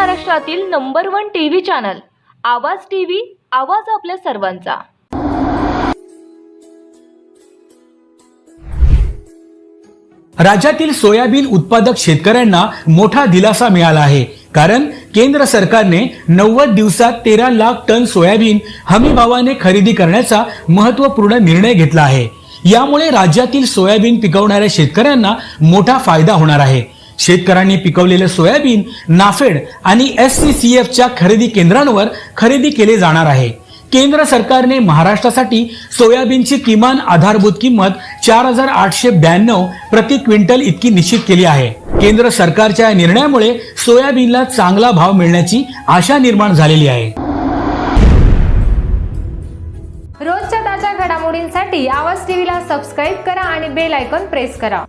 महाराष्ट्रातील number one TV channel Awaaz TV Awaaz आपल्या सर्वांचा. राज्यातील सोयाबीन उत्पादक शेतकऱ्यांना मोठा दिलासा मिळाला आहे. कारण केंद्र सरकारने नव्वद दिवसात तेरा लाख टन सोयाबीन हमी भावाने खरेदी करण्याचा महत्त्वपूर्ण निर्णय घेतला आहे. यामुळे राज्यातील सोयाबीन पिकवणाऱ्या शेतकऱ्यांना मोठा फायदा होणार आहे. शेतकऱ्यांनी पिकवलेले सोयाबीन नाफेड आणि एस सी सी एफच्या खरेदी केंद्रांवर खरेदी केले जाणार आहे. केंद्र सरकारने महाराष्ट्रासाठी सोयाबीनची किमान आधारभूत किंमत चार हजार आठशे ब्याण्णव प्रति क्विंटल इतकी निश्चित केली आहे. केंद्र सरकारच्या या निर्णयामुळे सोयाबीनला चांगला भाव मिळण्याची आशा निर्माण झालेली आहे. रोजच्या ताज्या घडामोडींसाठी आवाज टीव्हीला सबस्क्राईब करा आणि बेल आयकॉन प्रेस करा.